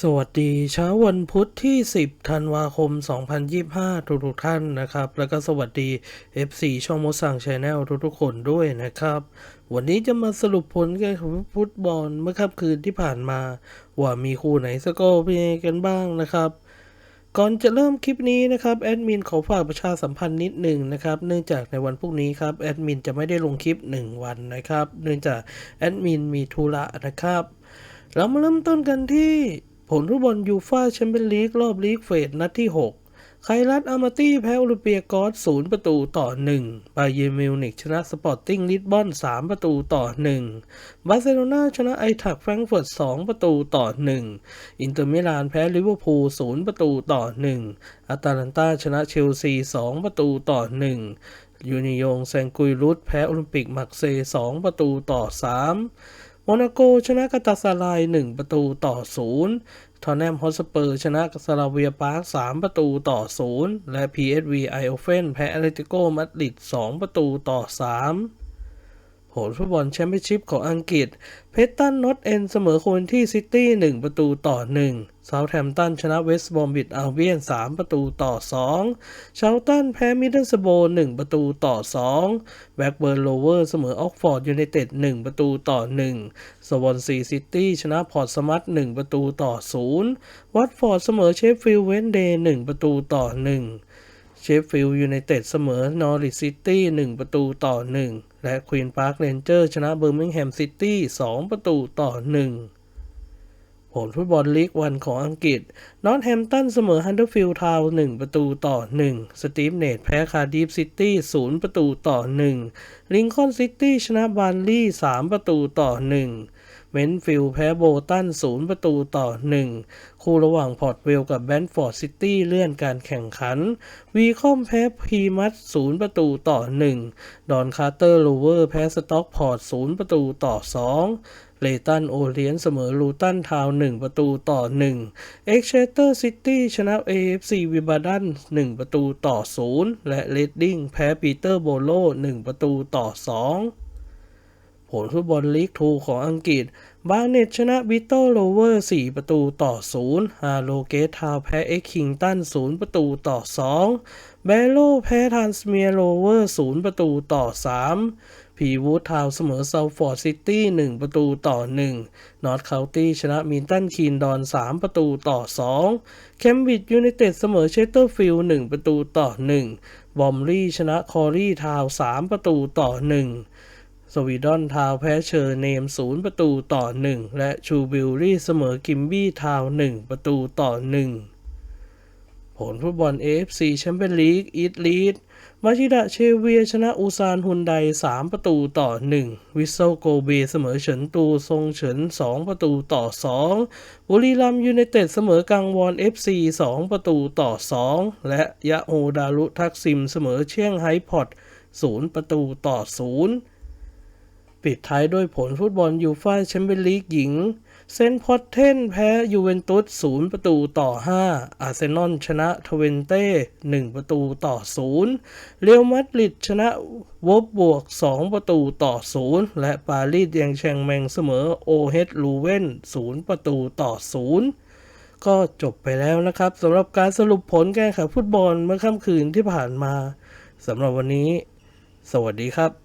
สวัสดีเช้าวันพุธที่ 10 ธันวาคม 2025 ทุกทุกท่านนะครับ แล้วก็สวัสดี FC ช่องมดสั่งชแนลทุกๆคนด้วยนะครับ วันนี้จะมาสรุปผลการแข่งฟุตบอลเมื่อค่ำคืนที่ผ่านมา ว่ามีคู่ไหนสกอร์เป็นไงกันบ้างนะครับ ก่อนจะเริ่มคลิปนี้นะครับแอดมินขอฝากประชาสัมพันธ์นิดหนึ่งนะครับ เนื่องจากในวันพรุ่งนี้ครับแอดมินจะไม่ได้ลงคลิป 1 วันนะครับ เนื่องจากแอดมินมีธุระนะครับ เรามาเริ่มต้นกันที่ ผลฟุตบอลยูฟ่าแชมเปี้ยนลีกรอบลีกเฟสนัดที่ 6 ไครัตอามาตี้แพ้โอลเปียกอส0ประตูต่อ 1 บาเยร์นมิวนิกชนะสปอร์ติ้งลิสบอน 3 ประตูต่อ 1 บาร์เซโลนาชนะไอทักแฟรงก์เฟิร์ต 2 ประตูต่อ 1 อินเตอร์มิลานแพ้ลิเวอร์พูล 0 ประตูต่อ 1 อาตาลันตาชนะเชลซี 2 ประตูต่อ 1 ยูนิยงแซงกุยรุตแพ้โอลิมปิกมักเซ 2 ประตูต่อ 3 โมนาโกชนะกาตาซาลาย 1 ประตูต่อ 0ทอนแนมฮอสเปอร์ ชนะสลาเวียปาร์ค3ประตูต่อ 0 และ PSV ไอโอเฟนแพ้แอตเลติโกมาดริด2ประตูต่อ 3 ผลฟุตบอลแชมเปี้ยนชิพของอังกฤษ เพสตันนอตเอนเสมอโควนที่ซิตี้ 1 ประตูต่อ 1 เซาท์แฮมป์ตันชนะเวสต์บอมบิดอัลเบียน 3 ประตูต่อ 2 เชลตันแพ้มิดเดิลสโบ1ประตูต่อ 2 แบ็กเบิร์นโลเวอร์เสมอออกฟอร์ดยูไนเต็ด 1 ประตูต่อ 1 สวอนซีซิตี้ชนะพอร์ตสมัต1ประตูต่อ 0 วัตฟอร์ดเสมอเชฟฟิลด์เวนเดย์ 1 ประตูต่อ 1 เชฟฟิลด์ยูไนเต็ดเสมอนอริสซิตี้1ประตูต่อ 1 และควีนพาร์คเรนเจอร์ชนะเบอร์มิงแฮมซิตี้2ประตูต่อ 1 ผลฟุตบอลลีกวันของอังกฤษ นอตแฮมตันเสมอฮันเดอร์ฟิลด์ทาวน์1ประตูต่อ 1 สตีฟเนตแพ้คาร์ดิฟซิตี้0ประตูต่อ 1 ลิงคอนซิตี้ชนะบาร์ลี่3ประตูต่อ 1 เมนฟิล์แพ้โบตัน0ประตูต่อ 1 คู่ระหว่างพอร์ตเวลกับแบนฟอร์ดซิตี้เลื่อนการแข่งขัน วีคอมแพ้พีมัต0ประตูต่อ 1 ดอนคาร์เตอร์โลเวอร์แพ้สต็อกพอร์ต0ประตูต่อ 2เลตันโอเลียนเสมอลูตันทาวน์1ประตูต่อ 1 เอ็กเชเตอร์ซิตี้ชนะ AFC วิบาดัน1ประตูต่อ 0 และเลดดิ้งแพ้ปีเตอร์โบโล1ประตูต่อ 2 ผลฟุตบอลลีกทูของอังกฤษ บาเน็ตชนะบิโตโลเวอร์ 4 ประตูต่อ 0 ฮาโลเกตทาวแพ้เอ็กคิงตัน 0 ประตูต่อ2เบโลแพ้ทานสเมียโลเวอร์ 0 ประตูต่อ 3 พีวูดทาวเสมอเซาฟอร์ดซิตี้ 1 ประตูต่อ 1 นอร์ทเคาน์ตี้ชนะมินตันคีนดอน 3 ประตูต่อ 2 เคมบริดจ์ยูไนเต็ดเสมอเชสเตอร์ฟิลด์ 1 ประตูต่อ 1 บอมลี่ชนะคอรี่ทาว 3 ประตูต่อ 1 สวีดอนทาวแพ้เชอร์เนม 0 ประตูต่อ 1 และชูบิลลี่เสมอกิมบี้ทาวน์1ประตูต่อ 1 ผลฟุตบอล AFC แชมเปี้ยนลีกอีทลีดมาชิดะเชเวียชนะอูซานฮุนได 3 ประตูต่อ 1 วิสเซโกเบเสมอเฉินตูทรงเฉิน 2 ประตูต่อ 2 บุรีรัมย์ยูไนเต็ดเสมอกังวอน FC 2 ประตูต่อ 2 และยะโฮดารุทักซิมเสมอเชียงไฮพอต0 ประตูต่อ 0 ปิดท้ายด้วยผลฟุตบอลยูฟ่าแชมเปี้ยนลีกหญิง เซนต์พอตเทนแพ้ยูเวนตุส0ประตูต่อ 5 อาร์เซนอลชนะทเวนเต้1ประตูต่อ 0 เรอัลมาดริดชนะวอบบวก 2 ประตูต่อ 0 และปารีสยังแชงแมงเสมอโอเฮดลูเวน0ประตูต่อ 0ก็จบไปแล้วนะครับสำหรับการสรุปผลการแข่งขันฟุตบอลเมื่อค่ำคืนที่ผ่านมาสำหรับวันนี้ สวัสดีครับ